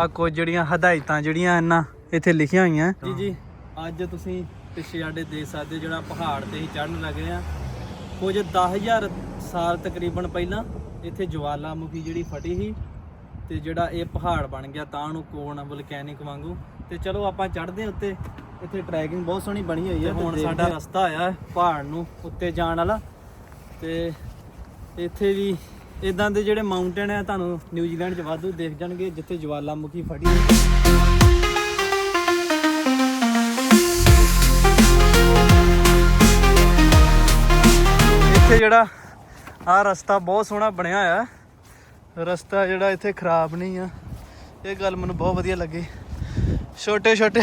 ਆ ਕੁਝ ਜਿਹੜੀਆਂ ਹਦਾਇਤਾਂ ਜਿਹੜੀਆਂ ਇਹਨਾਂ ਇੱਥੇ ਲਿਖੀਆਂ ਹੋਈਆਂ। ਜੀ ਜੀ ਅੱਜ ਤੁਸੀਂ ਪਿੱਛੇ ਸਾਡੇ ਦੇਖ ਸਕਦੇ ਹੋ ਜਿਹੜਾ ਪਹਾੜ ਤੇ ਹੀ ਚੜਨ ਲੱਗੇ ਆ। ਕੁਝ 10000 ਸਾਲ ਤਕਰੀਬਨ ਪਹਿਲਾਂ ਇੱਥੇ ਜਵਾਲਾਮੁਖੀ ਜਿਹੜੀ ਫਟੀ ਸੀ ਤੇ ਜਿਹੜਾ ਇਹ ਪਹਾੜ ਬਣ ਗਿਆ ਤਾਂ ਨੂੰ ਕੋਣ ਵਲਕੈਨਿਕ ਵਾਂਗੂ। ਤੇ ਚਲੋ ਆਪਾਂ ਚੜਦੇ ਉੱਤੇ। ਇੱਥੇ ਟਰੈਕਿੰਗ ਬਹੁਤ ਸੋਹਣੀ ਬਣੀ ਹੋਈ ਹੈ ਹੁਣ ਸਾਡਾ ਰਸਤਾ ਆਇਆ ਪਹਾੜ ਨੂੰ ਉੱਤੇ ਜਾਣ ਵਾਲਾ। ਤੇ ਇੱਥੇ ਵੀ ਇਦਾਂ ਦੇ ਜਿਹੜੇ ਮਾਊਂਟੇਨ ਆ, ਤੁਹਾਨੂੰ ਨਿਊਜ਼ੀਲੈਂਡ 'ਚ ਵਾਧੂ ਦੇਖ ਜਾਣਗੇ, ਜਿੱਥੇ ਜਵਾਲਾਮੁਖੀ ਫੜੀ ਇੱਥੇ ਜਿਹੜਾ ਆ ਰਸਤਾ ਬਹੁਤ ਸੋਹਣਾ ਬਣਿਆ ਹੋਇਆ ਰਸਤਾ ਜਿਹੜਾ ਇੱਥੇ ਖਰਾਬ ਨਹੀਂ ਆ। ਇਹ ਗੱਲ ਮੈਨੂੰ ਬਹੁਤ ਵਧੀਆ ਲੱਗੀ। ਛੋਟੇ ਛੋਟੇ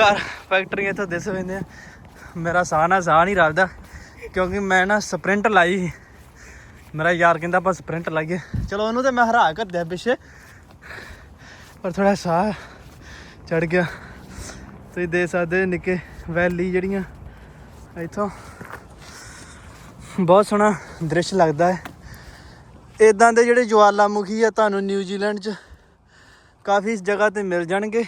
ਘਰ ਫੈਕਟਰੀਆਂ ਇੱਥੋਂ ਦਿਸ ਪੈਂਦੇ ਆ ਮੇਰਾ ਸਾਹ ਨਾ ਸਾਹ ਨਹੀਂ ਰਲਦਾ, ਕਿਉਂਕਿ ਮੈਂ ਨਾ ਸਪ੍ਰਿੰਟ ਲਾਈ ਸੀ। ਮੇਰਾ ਯਾਰ ਕਹਿੰਦਾ ਆਪਾਂ ਸਪ੍ਰਿੰਟ ਲਾਈਏ। ਚਲੋ ਉਹਨੂੰ ਤੇ ਮੈਂ ਹਰਾ ਕਰ ਦਿਆ ਪਿੱਛੇ। ਪਰ ਥੋੜਾ ਸਾਹ ਚੜ ਗਿਆ। ਤੁਸੀਂ ਦੇਖ ਸਕਦੇ ਹੋ ਨਿੱਕੇ ਵੈਲੀ ਜਿਹੜੀਆਂ ਇੱਥੋਂ। ਬਹੁਤ ਸੋਹਣਾ ਦ੍ਰਿਸ਼ ਲੱਗਦਾ ਹੈ। ਇਦਾਂ ਦੇ ਜਿਹੜੇ ਜਵਾਲਾਮੁਖੀ ਆ ਤੁਹਾਨੂੰ ਨਿਊਜ਼ੀਲੈਂਡ 'ਚ ਕਾਫੀ ਜਗ੍ਹਾ ਤੇ ਮਿਲ ਜਾਣਗੇ।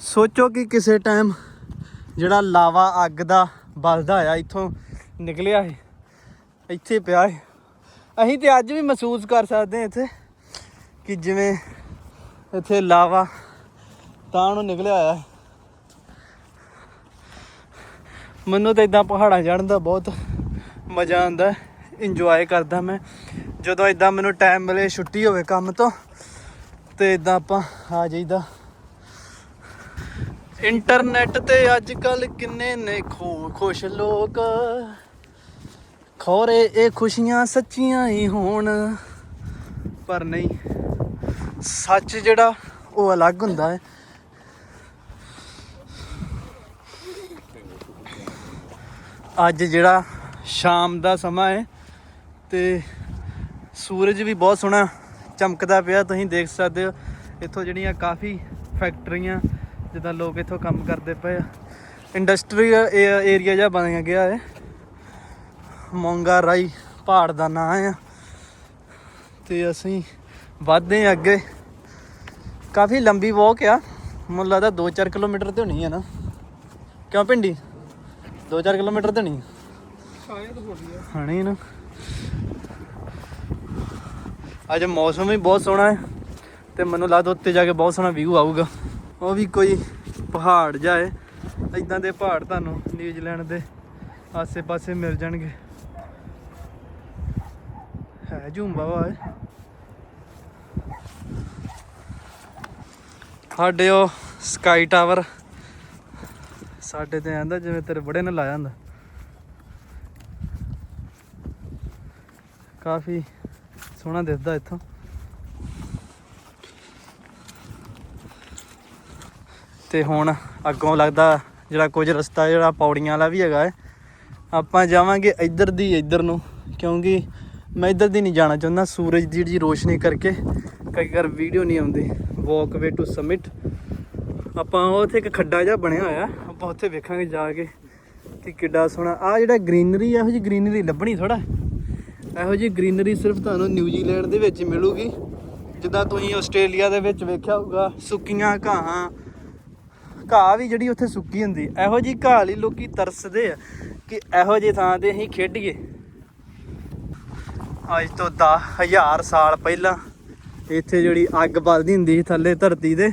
ਸੋਚੋ ਕਿ ਕਿਸੇ ਟਾਈਮ ਜਿਹੜਾ ਲਾਵਾ ਅੱਗ ਦਾ ਬਲਦਾ ਆ ਇੱਥੋਂ ਨਿਕਲਿਆ ਹੈ ਇੱਥੇ ਪਿਆ ਹੈ ਅਸੀਂ ਤੇ ਅੱਜ ਵੀ ਮਹਿਸੂਸ ਕਰ ਸਕਦੇ ਹਾਂ ਇੱਥੇ ਕਿ ਜਿਵੇਂ ਇੱਥੇ ਲਾਵਾ ਤਾਂ ਨੂੰ ਨਿਕਲਿਆ ਹੋਇਆ ਹੈ। ਮੈਨੂੰ ਤਾਂ ਇਦਾਂ ਪਹਾੜਾਂ ਚੜ੍ਹਨ ਦਾ ਬਹੁਤ ਮਜ਼ਾ ਆਉਂਦਾ ਇੰਜੋਏ ਕਰਦਾ ਮੈਂ। ਜਦੋਂ ਇਦਾਂ ਮੈਨੂੰ ਟਾਈਮ ਮਿਲੇ, ਛੁੱਟੀ ਹੋਵੇ ਕੰਮ ਤੋਂ, ਤੇ ਇਦਾਂ ਆਪਾਂ ਆ ਜਾਈਦਾ। ਇੰਟਰਨੈਟ ਤੇ ਅੱਜ ਕੱਲ ਕਿੰਨੇ ਨੇ ਖੋ ਖੁਸ਼ ਲੋਕ। ਖੋਰੇ, ਇਹ ਖੁਸ਼ੀਆਂ ਸੱਚੀਆਂ ਹੀ ਹੋਣ। ਪਰ ਨਹੀਂ, ਸੱਚ ਜਿਹੜਾ ਉਹ ਅਲੱਗ ਹੁੰਦਾ ਹੈ। ਅੱਜ ਜਿਹੜਾ ਸ਼ਾਮ ਦਾ ਸਮਾਂ ਹੈ ਤੇ ਸੂਰਜ ਵੀ ਬਹੁਤ ਸੋਹਣਾ ਚਮਕਦਾ ਪਿਆ, ਤੁਸੀਂ ਦੇਖ ਸਕਦੇ ਹੋ। ਇੱਥੋਂ ਜਿਹੜੀਆਂ ਕਾਫੀ ਫੈਕਟਰੀਆਂ, ਜਿੱਦਾਂ ਲੋਕ ਇੱਥੋਂ ਕੰਮ ਕਰਦੇ ਪਏ ਆ। ਇੰਡਸਟਰੀਅਲ ਏਰੀਆ ਜਿਹਾ ਬਣਿਆ ਗਿਆ ਹੈ। ਮੋਂਗਾ ਰਾਈ ਪਹਾੜ ਦਾ ਨਾਂ ਆ। ਤੇ ਅਸੀਂ ਵੱਧਦੇ ਹਾਂ ਅੱਗੇ। ਕਾਫੀ ਲੰਬੀ ਵਾਕ ਆ। ਮੈਨੂੰ ਲੱਗਦਾ 2-4 ਕਿਲੋਮੀਟਰ ਤੇ ਹੋਣੀ ਹੈ ਨਾ। ਕਿਉਂ ਪਿੰਡੀ? 2-4 ਕਿਲੋਮੀਟਰ ਤੇ ਨਹੀਂ ਸ਼ਾਇਦ ਹੋ ਗਈ ਹੈ ਹਣੀ ਨਾ। ਅੱਜ ਮੌਸਮ ਵੀ ਬਹੁਤ ਸੋਹਣਾ ਹੈ ਤੇ ਮੈਨੂੰ ਲੱਗਦਾ ਉੱਤੇ ਜਾ ਕੇ ਬਹੁਤ ਸੋਹਣਾ ਵਿਊ ਆਊਗਾ। ਉਹ ਵੀ ਕੋਈ ਪਹਾੜ ਜਾਏ ਇਦਾਂ ਦੇ ਪਹਾੜ ਤੁਹਾਨੂੰ ਨਿਊਜ਼ੀਲੈਂਡ ਦੇ ਆਸੇ-ਪਾਸੇ ਮਿਲ ਜਾਣਗੇ। ਹੈ, ਝੂੰਬਾ ਵਾ ਸਾਡੇ ਉਹ ਸਕਾਈ ਟਾਵਰ ਸਾਡੇ ਤੇ ਆਂਦਾ ਜਿਵੇਂ ਤੇਰੇ ਬੜੇ ਨੇ ਲਾਇਆ ਹੁੰਦਾ। ਕਾਫੀ ਸੋਹਣਾ ਦਿਸਦਾ ਇੱਥੋਂ। ਤੇ ਹੁਣ ਅੱਗੋਂ ਲੱਗਦਾ ਜਿਹੜਾ ਕੁਝ ਰਸਤਾ ਜਿਹੜਾ ਪੌੜੀਆਂ ਵਾਲਾ ਵੀ ਹੈਗਾ ਹੈ ਆਪਾਂ ਜਾਵਾਂਗੇ ਇੱਧਰ ਦੀ, ਇੱਧਰ ਨੂੰ। ਕਿਉਂਕਿ ਮੈਂ ਇੱਧਰ ਦੀ ਨਹੀਂ ਜਾਣਾ ਚਾਹੁੰਦਾ, ਸੂਰਜ ਦੀ ਜਿਹੜੀ ਰੋਸ਼ਨੀ ਕਰਕੇ ਕਈ ਵਾਰ ਵੀਡੀਓ ਨਹੀਂ ਆਉਂਦੀ। ਵਾਕ ਵੇ ਟੂ ਸਮਿਟ ਆਪਾਂ ਉੱਥੇ ਇੱਕ ਖੱਡਾ ਜਿਹਾ ਬਣਿਆ ਹੋਇਆ, ਆਪਾਂ ਉੱਥੇ ਵੇਖਾਂਗੇ ਜਾ ਕੇ ਕਿ ਕਿੱਡਾ ਸੋਹਣਾ। ਆ ਜਿਹੜਾ ਗ੍ਰੀਨਰੀ ਇਹੋ ਜੀ ਗ੍ਰੀਨਰੀ ਲੱਭਣੀ ਥੋੜਾ ਇਹੋ ਜੀ ਗ੍ਰੀਨਰੀ ਸਿਰਫ ਤੁਹਾਨੂੰ ਨਿਊਜ਼ੀਲੈਂਡ ਦੇ ਵਿੱਚ ਮਿਲੂਗੀ। ਜਿੱਦਾਂ ਤੁਸੀਂ ਆਸਟ੍ਰੇਲੀਆ ਦੇ ਵਿੱਚ ਵੇਖਿਆ ਹੋਊਗਾ, ਸੁੱਕੀਆਂ ਘਾਹਾਂ। ਘਾਹ ਵੀ ਜਿਹੜੀ ਉੱਥੇ ਸੁੱਕੀ ਹੁੰਦੀ। ਇਹੋ ਜੀ ਘਾਹ ਲਈ ਲੋਕੀ ਤਰਸਦੇ ਆ ਕਿ ਇਹੋ ਜਿਹੀ ਥਾਂ ਤੇ ਅਸੀਂ ਖੇਡੀਏ। ਅੱਜ ਤੋਂ 10000 ਸਾਲ ਪਹਿਲਾਂ ਇੱਥੇ ਜਿਹੜੀ ਅੱਗ ਬਲਦੀ ਹੁੰਦੀ ਸੀ ਥੱਲੇ ਧਰਤੀ ਦੇ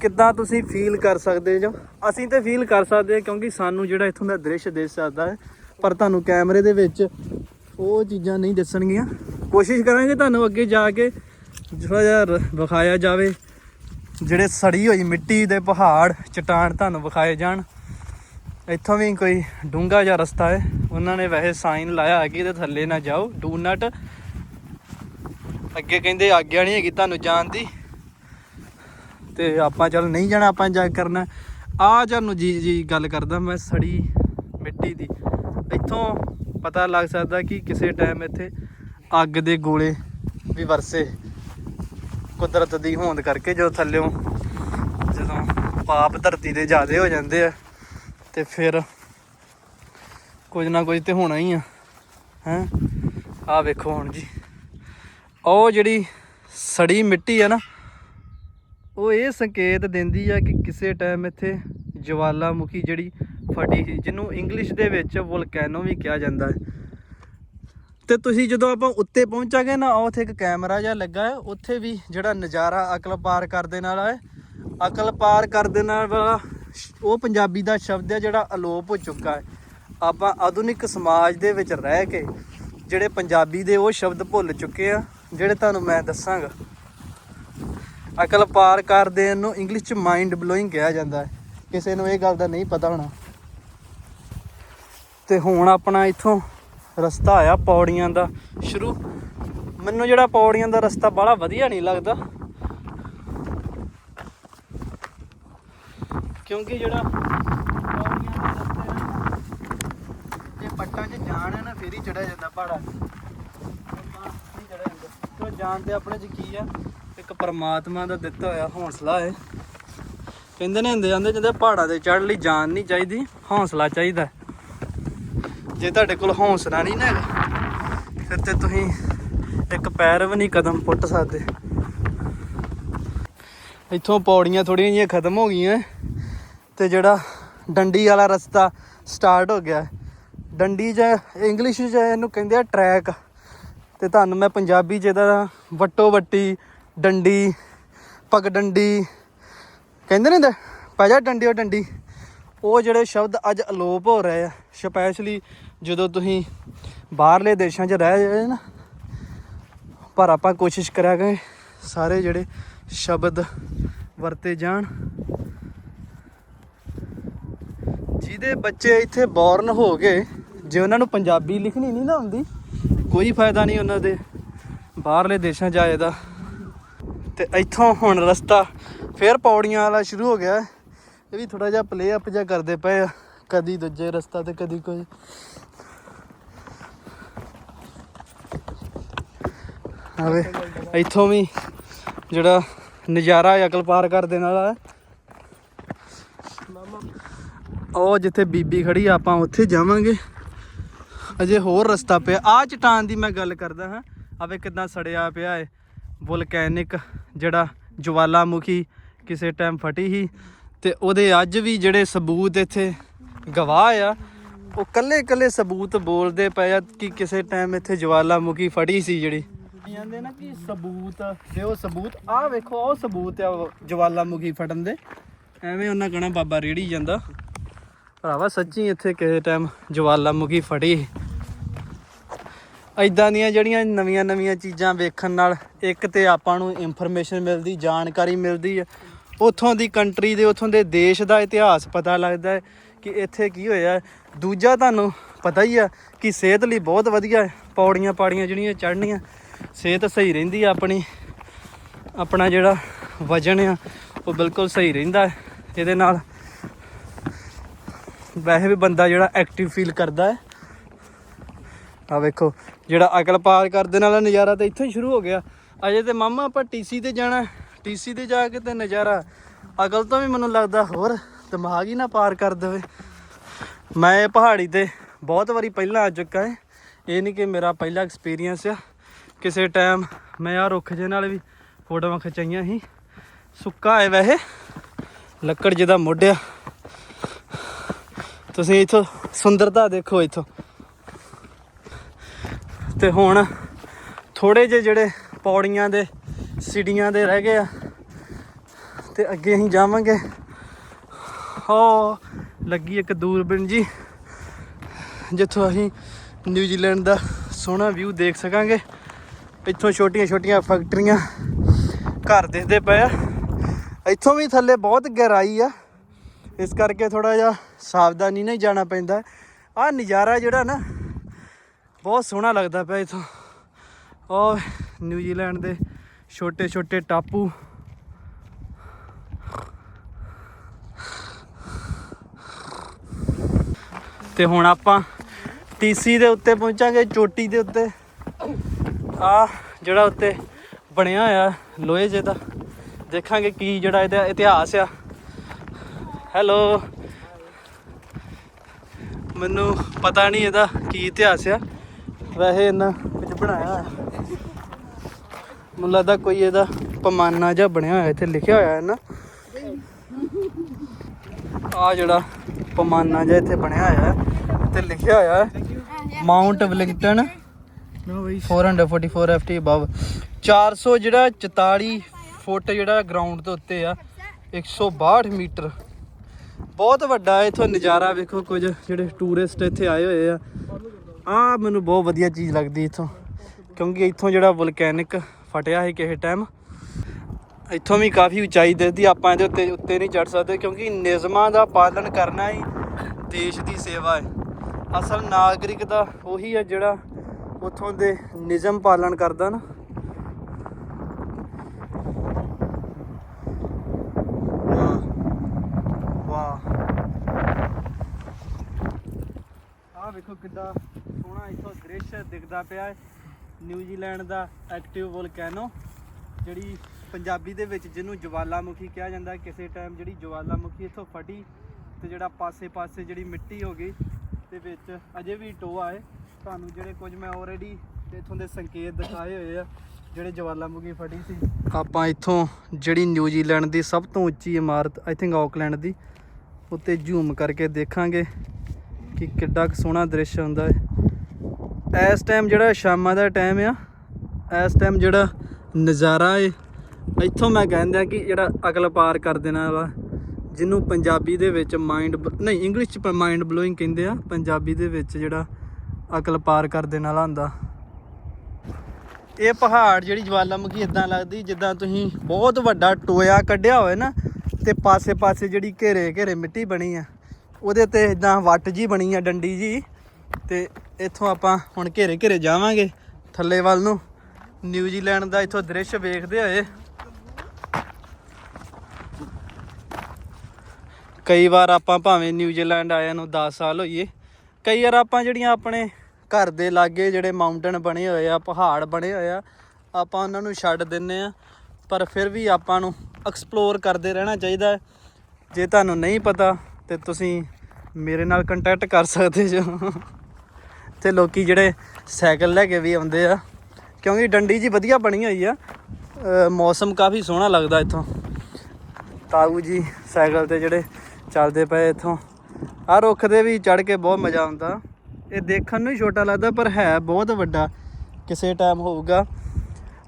ਕਿੱਦਾਂ ਤੁਸੀਂ ਫੀਲ ਕਰ ਸਕਦੇ ਜੋ? ਅਸੀਂ ਤੇ ਫੀਲ ਕਰ ਸਕਦੇ ਹਾਂ ਕਿਉਂਕਿ ਸਾਨੂੰ ਜਿਹੜਾ ਇੱਥੋਂ ਦਾ ਦ੍ਰਿਸ਼ ਦਿਸ ਸਕਦਾ ਹੈ। ਪਰ ਤੁਹਾਨੂੰ ਕੈਮਰੇ ਦੇ ਵਿੱਚ ਉਹ ਚੀਜ਼ਾਂ ਨਹੀਂ ਦੱਸਣਗੀਆਂ। ਕੋਸ਼ਿਸ਼ ਕਰਾਂਗੇ ਤੁਹਾਨੂੰ ਅੱਗੇ ਜਾ ਕੇ ਥੋੜਾ ਜਿਹਾ ਰ- ਵਿਖਾਇਆ ਜਾਵੇ। ਜਿਹੜੇ ਸੜੀ ਹੋਈ ਮਿੱਟੀ ਦੇ ਪਹਾੜ, ਚਟਾਨ ਤੁਹਾਨੂੰ ਵਿਖਾਏ ਜਾਣ। ਇੱਥੋਂ ਵੀ ਕੋਈ ਡੂੰਘਾ ਜਿਹਾ ਰਸਤਾ ਹੈ। ਉਹਨਾਂ ਨੇ ਵੈਸੇ ਸਾਈਨ ਲਾਇਆ ਹੈ ਕਿ ਇਹਦੇ ਥੱਲੇ ਨਾ ਜਾਓ। ਡੂ ਨਟ ਅੱਗੇ ਕਹਿੰਦੇ ਆਗਿਆ ਨਹੀਂ ਹੈਗੀ ਤੁਹਾਨੂੰ ਜਾਣ ਦੀ। ਤੇ ਆਪਾਂ ਚੱਲ ਨਹੀਂ ਜਾਣਾ, ਆਪਾਂ ਜਾ ਕਰਨਾ ਆ ਤੁਹਾਨੂੰ ਜੀ ਜੀ ਗੱਲ ਕਰਦਾ ਮੈਂ ਸੜੀ ਮਿੱਟੀ ਦੀ। ਇੱਥੋਂ ਪਤਾ ਲੱਗ ਸਕਦਾ ਕਿ ਕਿਸੇ ਟਾਈਮ ਇੱਥੇ ਅੱਗ ਦੇ ਗੋਲੇ ਵੀ ਵਰਸੇ। ਕੁਦਰਤ ਦੀ ਹੋਂਦ ਕਰਕੇ ਜਦੋਂ ਥੱਲਿਓਂ ਜਦੋਂ ਪਾਪ ਧਰਤੀ ਦੇ ਜ਼ਿਆਦੇ ਹੋ ਜਾਂਦੇ ਆ। ਤੇ ਫਿਰ ਕੁਝ ਨਾ ਕੁਝ ਤੇ ਹੋਣਾ ਹੀ ਆ, ਹੈ? ਆ ਵੇਖੋ ਹੁਣ ਜੀ। ਉਹ ਜਿਹੜੀ ਸੜੀ ਮਿੱਟੀ ਆ ਨਾ, ਉਹ ਇਹ ਸੰਕੇਤ ਦਿੰਦੀ ਆ ਕਿ ਕਿਸੇ ਟਾਈਮ ਇੱਥੇ ਜਵਾਲਾਮੁਖੀ ਜਿਹੜੀ ਫਟੀ ਸੀ, ਜਿਹਨੂੰ ਇੰਗਲਿਸ਼ ਦੇ ਵਿੱਚ ਵੋਲਕੈਨੋ ਵੀ ਕਿਹਾ ਜਾਂਦਾ ਹੈ। ਤੇ ਤੁਸੀਂ ਜਦੋਂ ਆਪਾਂ ਉੱਤੇ ਪਹੁੰਚਾਂਗੇ ਨਾ ਉੱਥੇ ਇੱਕ ਕੈਮਰਾ ਜਿਹਾ ਲੱਗਾ ਹੈ, ਉੱਥੇ ਵੀ ਜਿਹੜਾ ਨਜ਼ਾਰਾ ਅਕਲ ਪਾਰ ਕਰਦੇ ਨਾਲ ਹੈ। ਅਕਲ ਪਾਰ ਕਰਦੇ ਨਾਲ ਵਾਲਾ ਉਹ ਪੰਜਾਬੀ ਦਾ ਸ਼ਬਦ ਹੈ ਜਿਹੜਾ ਅਲੋਪ ਹੋ ਚੁੱਕਾ ਹੈ। ਆਪਾਂ ਆਧੁਨਿਕ ਸਮਾਜ ਦੇ ਵਿੱਚ ਰਹਿ ਕੇ ਜਿਹੜੇ ਪੰਜਾਬੀ ਦੇ ਉਹ ਸ਼ਬਦ ਭੁੱਲ ਚੁੱਕੇ ਆ, ਜਿਹੜੇ ਤੁਹਾਨੂੰ ਮੈਂ ਦੱਸਾਂਗਾ। ਅਕਲ ਪਾਰ ਕਰਦੇ ਨੂੰ ਇੰਗਲਿਸ਼ ਚ ਮਾਈਂਡ ਬਲੋਇੰਗ ਕਿਹਾ ਜਾਂਦਾ ਹੈ। ਕਿਸੇ ਨੂੰ ਇਹ ਗੱਲ ਦਾ ਨਹੀਂ ਪਤਾ ਹੋਣਾ। ਤੇ ਹੁਣ ਆਪਣਾ ਇੱਥੋਂ ਰਸਤਾ ਆਇਆ ਪੌੜੀਆਂ ਦਾ ਸ਼ੁਰੂ। ਮੈਨੂੰ ਜਿਹੜਾ ਪੌੜੀਆਂ ਦਾ ਰਸਤਾ ਬੜਾ ਵਧੀਆ ਨਹੀਂ ਲੱਗਦਾ। ਕਿਉਂਕਿ ਜਿਹੜਾ ਪੌੜੀਆਂ ਦਾ ਰਸਤਾ ਨਾ ਇਹ ਪੱਟਾਂ 'ਚ ਜਾਣ ਹੈ ਨਾ, ਫੇਰ ਹੀ ਚੜਿਆ ਜਾਂਦਾ ਪਹਾੜਾ ਨਹੀਂ ਚੜਿਆ ਜਾਂਦਾ ਕਿਉਂ ਜਾਣ ਤੇ ਆਪਣੇ 'ਚ ਕੀ ਆ? ਇੱਕ ਪਰਮਾਤਮਾ ਦਾ ਦਿੱਤਾ ਹੋਇਆ ਹੌਸਲਾ ਹੈ। ਕਹਿੰਦੇ ਨੇ, ਹੁੰਦੇ ਜਾਂਦੇ ਜਾਂਦੇ ਪਹਾੜਾਂ ਤੇ ਚੜ੍ਹ ਲਈ ਜਾਨ ਨਹੀਂ ਚਾਹੀਦੀ, ਹੌਸਲਾ ਚਾਹੀਦਾ ਜੇ ਤੁਹਾਡੇ ਕੋਲ ਹੌਸਲਾ ਨਹੀਂ ਨਾ ਹੈਗਾ, ਫਿਰ ਤੇ ਤੁਸੀਂ ਇੱਕ ਪੈਰ ਵੀ ਨਹੀਂ ਕਦਮ ਪੁੱਟ ਸਕਦੇ। ਇੱਥੋਂ ਪੌੜੀਆਂ ਥੋੜੀਆਂ ਜਿਹੀਆਂ ਖਤਮ ਹੋ ਗਈਆਂ। ਤੇ ਜਿਹੜਾ ਡੰਡੀ ਵਾਲਾ ਰਸਤਾ ਸਟਾਰਟ ਹੋ ਗਿਆ। ਡੰਡੀ ਚ ਇੰਗਲਿਸ਼ ਚ ਇਹਨੂੰ ਕਹਿੰਦੇ ਆ ਟਰੈਕ ਤੇ ਤੁਹਾਨੂੰ ਮੈਂ ਪੰਜਾਬੀ ਜਿਹਦਾ ਵੱਟੋ ਵੱਟੀ, ਡੰਡੀ, ਪਗ ਡੰਡੀ, ਕਹਿੰਦੇ ਨੇ ਪੈ ਜਾ ਡੰਡੀ, ਉਹ ਡੰਡੀ। ਉਹ ਜਿਹੜੇ ਸ਼ਬਦ ਅੱਜ ਅਲੋਪ ਹੋ ਰਹੇ ਆ ਸਪੈਸ਼ਲੀ ਜਦੋਂ ਤੁਸੀਂ ਬਾਹਰਲੇ ਦੇਸ਼ਾਂ 'ਚ ਰਹਿ ਜਾਏ ਨਾ, ਪਰ ਆਪਾਂ ਕੋਸ਼ਿਸ਼ ਕਰਾਂਗੇ ਸਾਰੇ ਜਿਹੜੇ ਸ਼ਬਦ ਵਰਤੇ ਜਾਣ। ਜਿਹਦੇ ਬੱਚੇ ਇੱਥੇ ਬੌਰਨ ਹੋ ਗਏ, ਜੇ ਉਹਨਾਂ ਨੂੰ ਪੰਜਾਬੀ ਲਿਖਣੀ ਨਹੀਂ ਨਾ ਆਉਂਦੀ, ਕੋਈ ਫਾਇਦਾ ਨਹੀਂ ਉਹਨਾਂ ਦੇ, ਬਾਹਰਲੇ ਦੇਸ਼ਾਂ 'ਚ ਆਏ ਦਾ। ਤੇ ਇੱਥੋਂ ਹੁਣ ਰਸਤਾ ਫੇਰ ਪੌੜੀਆਂ ਵਾਲਾ ਸ਼ੁਰੂ ਹੋ ਗਿਆ। ਇਹ ਵੀ ਥੋੜਾ ਜਿਹਾ ਪਲੇ ਅਪ ਜਿਹਾ ਕਰਦੇ ਪਏ ਆ, ਕਦੀ ਦੂਜੇ ਰਸਤਾ ਤੇ ਕਦੀ ਕੋਈ। ਆਵੇ, ਇੱਥੋਂ ਵੀ ਜਿਹੜਾ ਨਜ਼ਾਰਾ ਅਕਲ ਪਾਰ ਕਰ ਦੇਣ ਵਾਲਾ ਹੈ। ਉਹ ਜਿੱਥੇ ਬੀਬੀ ਖੜੀ ਆਪਾਂ ਉੱਥੇ ਜਾਵਾਂਗੇ। ਅਜੇ ਹੋਰ ਰਸਤਾ ਪਿਆ। ਆ ਚਟਾਨ ਦੀ ਮੈਂ ਗੱਲ ਕਰਦਾ ਹਾਂ। ਆਵੇ ਕਿਦਾਂ ਸੜਿਆ ਪਿਆ ਹੈ ਵੋਲਕੈਨਿਕ ਜਿਹੜਾ ਜਵਾਲਾਮੁਖੀ ਕਿਸੇ ਟਾਈਮ ਫਟੀ ਸੀ। ਤੇ ਉਹਦੇ ਅੱਜ ਵੀ ਜਿਹੜੇ ਸਬੂਤ ਇੱਥੇ ਗਵਾਹ ਆ, ਉਹ ਕੱਲੇ ਕੱਲੇ ਸਬੂਤ ਬੋਲਦੇ ਪਏ ਆ ਕਿ ਕਿਸੇ ਟਾਈਮ ਇੱਥੇ ਜਵਾਲਾਮੁਖੀ ਫਟੀ ਸੀ ਜਿਹੜੀ। ਜਾਂਦੇ ਨਾ ਕਿ ਸਬੂਤ ਤੇ ਉਹ ਸਬੂਤ, ਆਹ ਵੇਖੋ ਉਹ ਸਬੂਤ ਆ ਉਹ ਜਵਾਲਾਮੁਖੀ ਫਟਣ ਦੇ। ਐਵੇਂ ਉਹਨਾਂ ਕਹਣਾ ਬਾਬਾ ਰੇੜੀ ਜਾਂਦਾ। ਭਰਾਵਾ ਸੱਚੀ ਇੱਥੇ ਕਿਸੇ ਟਾਈਮ ਜਵਾਲਾਮੁਖੀ ਫੜੀ। ਸੀ ਦੀਆਂ ਜਿਹੜੀਆਂ ਨਵੀਆਂ ਨਵੀਆਂ ਚੀਜ਼ਾਂ ਵੇਖਣ ਨਾਲ ਇੱਕ ਤੇ ਆਪਾਂ ਨੂੰ ਇਨਫੋਰਮੇਸ਼ਨ ਮਿਲਦੀ, ਜਾਣਕਾਰੀ ਮਿਲਦੀ ਹੈ ਉੱਥੋਂ ਦੀ ਕੰਟਰੀ ਦੇ, ਉੱਥੋਂ ਦੇ ਦੇਸ਼ ਦਾ ਇਤਿਹਾਸ ਪਤਾ ਲੱਗਦਾ ਹੈ ਕਿ ਇੱਥੇ ਕੀ ਹੋਇਆ ਦੂਜਾ ਤੁਹਾਨੂੰ ਪਤਾ ਹੀ ਆ ਕਿ ਸਿਹਤ ਲਈ ਬਹੁਤ ਵਧੀਆ ਹੈ। ਪੌੜੀਆਂ ਪਾੜੀਆਂ ਜਿਹੜੀਆਂ ਚੜ੍ਹਨੀਆਂ, ਸਿਹਤ ਸਹੀ ਰਹਿੰਦੀ ਆ ਆਪਣੀ। ਆਪਣਾ ਜਿਹੜਾ ਵਜਨ ਆ, ਉਹ ਬਿਲਕੁਲ ਸਹੀ ਰਹਿੰਦਾ ਹੈ। ਇਹਦੇ ਨਾਲ ਵੈਸੇ ਵੀ ਬੰਦਾ ਜਿਹੜਾ ਐਕਟਿਵ ਫੀਲ ਕਰਦਾ ਹੈ। ਆ ਵੇਖੋ, ਜਿਹੜਾ ਅਕਲ ਪਾਰ ਕਰਦੇ ਨਾਲ ਨਜ਼ਾਰਾ ਤਾਂ ਇੱਥੋਂ ਹੀ ਸ਼ੁਰੂ ਹੋ ਗਿਆ। ਅਜੇ ਤੇ ਮਾਮਾ ਆਪਾਂ ਟੀਸੀ ਤੇ ਜਾਣਾ ਟੀਸੀ ਤੇ ਜਾ ਕੇ ਤੇ ਨਜ਼ਾਰਾ ਅਕਲ ਤੋਂ ਵੀ ਮੈਨੂੰ ਲੱਗਦਾ ਹੋਰ ਦਿਮਾਗ ਹੀ ਨਾ ਪਾਰ ਕਰ ਦੇਵੇ। ਮੈਂ ਇਹ ਪਹਾੜੀ ਤੇ ਬਹੁਤ ਵਾਰੀ ਪਹਿਲਾਂ ਆ ਚੁੱਕਾ ਹੈ। ਇਹ ਨਹੀਂ ਕਿ ਮੇਰਾ ਪਹਿਲਾ ਐਕਸਪੀਰੀਅੰਸ ਆ। ਕਿਸੇ ਟਾਈਮ ਮੈਂ ਆ ਰੁੱਖ ਜੇ ਨਾਲ ਵੀ ਫੋਟੋਆਂ ਖਿਚਾਈਆਂ ਸੀ। ਸੁੱਕਾ ਹੈ ਵੈਸੇ। ਲੱਕੜ ਜਿਹਦਾ ਮੋਢਿਆ ਤੁਸੀਂ ਇੱਥੋਂ ਸੁੰਦਰਤਾ ਦੇਖੋ ਇੱਥੋਂ। ਤੇ ਹੁਣ ਥੋੜੇ ਜਿਹੇ ਜਿਹੜੇ ਪੌੜੀਆਂ ਦੇ, ਸਿੜੀਆਂ ਦੇ ਰਹਿ ਗਏ ਆ। ਤੇ ਅੱਗੇ ਅਸੀਂ ਜਾਵਾਂਗੇ। ਹੋ ਲੱਗੀ ਇੱਕ ਦੂਰਬੀਨ ਜੀ, ਜਿੱਥੋਂ ਅਸੀਂ ਨਿਊਜ਼ੀਲੈਂਡ ਦਾ ਸੋਹਣਾ ਵਿਊ ਦੇਖ ਸਕਾਂਗੇ। ਇੱਥੋਂ ਛੋਟੀਆਂ ਛੋਟੀਆਂ ਫੈਕਟਰੀਆਂ ਘਰ ਦਿਖਦੇ ਪਏ ਆ। ਇੱਥੋਂ ਵੀ ਥੱਲੇ ਬਹੁਤ ਗਹਿਰਾਈ ਆ। ਇਸ ਕਰਕੇ ਥੋੜਾ ਜਿਹਾ ਸਾਵਧਾਨੀ ਨਾਲ ਹੀ ਜਾਣਾ ਪੈਂਦਾ। ਆ ਨਜ਼ਾਰਾ ਜਿਹੜਾ ਨਾ, ਬਹੁਤ ਸੋਹਣਾ ਲੱਗਦਾ ਪਿਆ ਇਥੋਂ। ਉਹ ਨਿਊਜ਼ੀਲੈਂਡ ਦੇ ਛੋਟੇ ਛੋਟੇ ਟਾਪੂ। ਤੇ ਹੁਣ ਆਪਾਂ ਟੀਸੀ ਦੇ ਉੱਤੇ ਪਹੁੰਚਾਂਗੇ, ਚੋਟੀ ਦੇ ਉੱਤੇ। ਆ ਜਿਹੜਾ ਉੱਤੇ ਬਣਿਆ ਹੋਇਆ ਲੋਹੇ ਜੇ ਦਾ। ਦੇਖਾਂਗੇ ਕੀ ਜਿਹੜਾ ਇਹਦਾ ਇਤਿਹਾਸ ਆ। ਹੈਲੋ ਮੈਨੂੰ ਪਤਾ ਨਹੀਂ ਇਹਦਾ ਕੀ ਇਤਿਹਾਸ ਆ। ਵੈਸੇ ਇਹਨਾਂ ਕੁਝ ਬਣਾਇਆ ਹੋਇਆ। ਮੈਨੂੰ ਲੱਗਦਾ ਕੋਈ ਇਹਦਾ ਪਮਾਨਾ ਜਿਹਾ ਬਣਿਆ ਹੋਇਆ, ਇੱਥੇ ਲਿਖਿਆ ਹੋਇਆ ਹੈ ਨਾ ਆ ਜਿਹੜਾ ਪਮਾਨਾ ਜਿਹਾ ਇੱਥੇ ਬਣਿਆ ਹੋਇਆ ਹੈ, ਇੱਥੇ ਲਿਖਿਆ ਹੋਇਆ ਹੈ। ਮਾਉਂਟ ਵਲਿੰਗਟਨ ਨਾ ਬਈ 444 FT ਅਬਵ 400 ਜਿਹੜਾ 44 ਫੁੱਟ ਜਿਹੜਾ ਗਰਾਊਂਡ ਦੇ ਉੱਤੇ ਆ 162 ਮੀਟਰ ਬਹੁਤ ਵੱਡਾ ਹੈ, ਇਥੋਂ ਨਜ਼ਾਰਾ ਵੇਖੋ ਕੁਝ ਜਿਹੜੇ ਟੂਰਿਸਟ ਇੱਥੇ ਆਏ ਹੋਏ ਆ। ਆ ਮੈਨੂੰ ਬਹੁਤ ਵਧੀਆ ਚੀਜ਼ ਲੱਗਦੀ ਇਥੋਂ, ਕਿਉਂਕਿ ਇਥੋਂ ਜਿਹੜਾ ਵੋਲਕੈਨਿਕ ਫਟਿਆ ਸੀ ਕਿਸੇ ਟਾਈਮ ਇੱਥੋਂ ਵੀ ਕਾਫੀ ਉਚਾਈ ਦਿਸਦੀ ਆਪਾਂ ਇਹਦੇ ਉੱਤੇ ਉੱਤੇ ਨਹੀਂ ਚੜ ਸਕਦੇ, ਕਿਉਂਕਿ ਨਿਯਮਾਂ ਦਾ ਪਾਲਣ ਕਰਨਾ ਹੀ ਦੇਸ਼ ਦੀ ਸੇਵਾ ਹੈ। ਅਸਲ ਨਾਗਰਿਕ ਦਾ ਉਹੀ ਹੈ ਜਿਹੜਾ ਉੱਥੋਂ ਦੇ ਨਿਯਮ ਪਾਲਣ ਕਰਦਾ ਨਾ। ਕਿੱਡਾ ਸੋਹਣਾ ਇੱਥੋਂ ਦ੍ਰਿਸ਼ ਦਿਖਦਾ ਪਿਆ ਹੈ। ਨਿਊਜ਼ੀਲੈਂਡ ਦਾ ਐਕਟਿਵ ਵੋਲਕੈਨੋ ਜਿਹੜੀ ਪੰਜਾਬੀ ਦੇ ਵਿੱਚ ਜਿਹਨੂੰ ਜਵਾਲਾਮੁਖੀ ਕਿਹਾ ਜਾਂਦਾ ਕਿਸੇ ਟਾਈਮ ਜਿਹੜੀ ਜਵਾਲਾਮੁਖੀ ਇੱਥੋਂ ਫਟੀ ਤੇ ਜਿਹੜਾ ਪਾਸੇ-ਪਾਸੇ ਜਿਹੜੀ ਮਿੱਟੀ ਹੋ ਗਈ ਤੇ ਵਿੱਚ ਅਜੇ ਵੀ ਟੋਆ ਹੈ। ਤੁਹਾਨੂੰ ਜਿਹੜੇ ਕੁਝ ਮੈਂ ਆਲਰੇਡੀ ਇੱਥੋਂ ਦੇ ਸੰਕੇਤ ਦਿਖਾਏ ਹੋਏ ਆ, ਜਿਹੜੇ ਜਵਾਲਾਮੁਖੀ ਫਟੀ ਸੀ। ਆਪਾਂ ਇੱਥੋਂ ਜਿਹੜੀ ਨਿਊਜ਼ੀਲੈਂਡ ਦੀ ਸਭ ਤੋਂ ਉੱਚੀ ਇਮਾਰਤ ਆਈ ਥਿੰਕ ਆਕਲੈਂਡ ਦੀ, ਉੱਤੇ ਜ਼ੂਮ ਕਰਕੇ ਦੇਖਾਂਗੇ। ਕਿ ਕਿੱਡਾ ਕੁ ਸੋਹਣਾ ਦ੍ਰਿਸ਼ ਹੁੰਦਾ ਹੈ ਇਸ ਟਾਈਮ ਜਿਹੜਾ ਸ਼ਾਮਾਂ ਦਾ ਟਾਈਮ ਆ, ਇਸ ਟਾਈਮ ਜਿਹੜਾ ਨਜ਼ਾਰਾ ਏ, ਇੱਥੋਂ ਮੈਂ ਕਹਿੰਦਾ ਕਿ ਜਿਹੜਾ ਅਕਲ ਪਾਰ ਕਰ ਦੇਣਾ ਵਾਲਾ ਜਿਹਨੂੰ ਪੰਜਾਬੀ ਦੇ ਵਿੱਚ ਮਾਈਂਡ ਨਹੀਂ ਇੰਗਲਿਸ਼ ਚ ਮਾਈਂਡ ਬਲੋਇੰਗ ਕਹਿੰਦੇ ਆ, ਪੰਜਾਬੀ ਦੇ ਵਿੱਚ ਜਿਹੜਾ ਅਕਲ ਪਾਰ ਕਰ ਦੇਣ ਵਾਲਾ ਹੁੰਦਾ। ਇਹ ਪਹਾੜ ਜਿਹੜੀ ਜਵਾਲਾਮੁਖੀ ਇਦਾਂ ਲੱਗਦੀ, ਜਿੱਦਾਂ ਤੁਸੀਂ ਬਹੁਤ ਵੱਡਾ ਟੋਇਆ ਕੱਢਿਆ ਹੋਵੇ ਨਾ, ਤੇ ਪਾਸੇ-ਪਾਸੇ ਜਿਹੜੀ ਘੇਰੇ ਘੇਰੇ ਮਿੱਟੀ ਬਣੀ ਆ। ਉਹਦੇ ਤੇ ਇਦਾਂ ਵੱਟ ਜੀ ਬਣੀ ਆ, ਡੰਡੀ ਜੀ। ਤੇ ਇੱਥੋਂ ਆਪਾਂ ਹੁਣ ਘੇਰੇ ਘੇਰੇ ਜਾਵਾਂਗੇ ਥੱਲੇ ਵੱਲ ਨੂੰ। ਨਿਊਜ਼ੀਲੈਂਡ ਦਾ ਇੱਥੋਂ ਦ੍ਰਿਸ਼ ਵੇਖਦੇ ਹੋਏ। ਕਈ ਵਾਰ ਆਪਾਂ ਭਾਵੇਂ ਨਿਊਜ਼ੀਲੈਂਡ ਆਇਆਂ ਨੂੰ 10 ਸਾਲ ਹੋਈਏ, ਕਈ ਵਾਰ ਆਪਾਂ ਜਿਹੜੀਆਂ ਆਪਣੇ ਘਰ ਦੇ ਲਾਗੇ ਜਿਹੜੇ ਮਾਊਂਟਨ ਬਣੇ ਹੋਏ ਆ, ਪਹਾੜ ਬਣੇ ਹੋਏ ਆ, ਆਪਾਂ ਉਹਨਾਂ ਨੂੰ ਛੱਡ ਦਿੰਨੇ ਆ। ਪਰ ਫਿਰ ਵੀ ਆਪਾਂ ਨੂੰ ਐਕਸਪਲੋਰ ਕਰਦੇ ਰਹਿਣਾ ਚਾਹੀਦਾ ਜੇ ਤੁਹਾਨੂੰ ਨਹੀਂ ਪਤਾ ਤੇ ਤੁਸੀਂ ਮੇਰੇ ਨਾਲ ਕੰਟੈਕਟ ਕਰ ਸਕਦੇ ਜੋ ਤੇ ਲੋਕੀ ਜਿਹੜੇ ਸਾਈਕਲ ਲੈ ਕੇ ਵੀ ਆਉਂਦੇ ਆ, ਕਿਉਂਕਿ ਡੰਡੀ ਜੀ ਵਧੀਆ ਬਣੀ ਹੋਈ ਆ। ਮੌਸਮ ਕਾਫੀ ਸੋਹਣਾ ਲੱਗਦਾ ਇੱਥੋਂ। ਤਾਊ ਜੀ ਸਾਈਕਲ ਤੇ ਜਿਹੜੇ ਚੱਲਦੇ ਪਏ ਇੱਥੋਂ। ਆ ਰੁੱਖ ਦੇ ਵੀ ਚੜ ਕੇ ਬਹੁਤ ਮਜ਼ਾ ਆਉਂਦਾ। ਇਹ ਦੇਖਣ ਨੂੰ ਹੀ ਛੋਟਾ ਲੱਗਦਾ, ਪਰ ਹੈ ਬਹੁਤ ਵੱਡਾ। ਕਿਸੇ ਟਾਈਮ ਹੋਊਗਾ।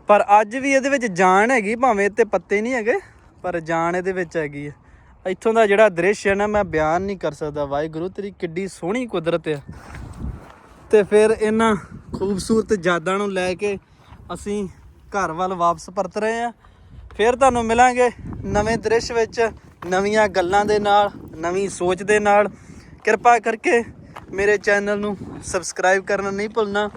ਪਰ ਅੱਜ ਵੀ ਇਹਦੇ ਵਿੱਚ ਜਾਨ ਹੈਗੀ, ਭਾਵੇਂ ਇਹ ਤੇ ਪੱਤੇ ਨਹੀਂ ਹੈਗੇ, ਪਰ ਜਾਨ ਇਹਦੇ ਵਿੱਚ ਹੈਗੀ ਹੈ ਇੱਥੋਂ ਦਾ ਜਿਹੜਾ ਦ੍ਰਿਸ਼ ਹੈ ਨਾ, ਮੈਂ ਬਿਆਨ ਨਹੀਂ ਕਰ ਸਕਦਾ। ਵਾਹਿਗੁਰੂ, ਤੇਰੀ ਕਿੱਡੀ ਸੋਹਣੀ ਕੁਦਰਤ ਹੈ ਤੇ ਫਿਰ ਇਹਨਾਂ ਖੂਬਸੂਰਤ ਯਾਦਾਂ ਨੂੰ ਲੈ ਕੇ ਅਸੀਂ ਘਰ ਵੱਲ ਵਾਪਸ ਪਰਤ ਰਹੇ ਹਾਂ। ਫਿਰ ਤੁਹਾਨੂੰ ਮਿਲਾਂਗੇ ਨਵੇਂ ਦ੍ਰਿਸ਼ ਵਿੱਚ, ਨਵੀਆਂ ਗੱਲਾਂ ਦੇ ਨਾਲ, ਨਵੀਂ ਸੋਚ ਦੇ ਨਾਲ। ਕਿਰਪਾ ਕਰਕੇ ਮੇਰੇ ਚੈਨਲ ਨੂੰ ਸਬਸਕ੍ਰਾਈਬ ਕਰਨਾ ਨਹੀਂ ਭੁੱਲਣਾ।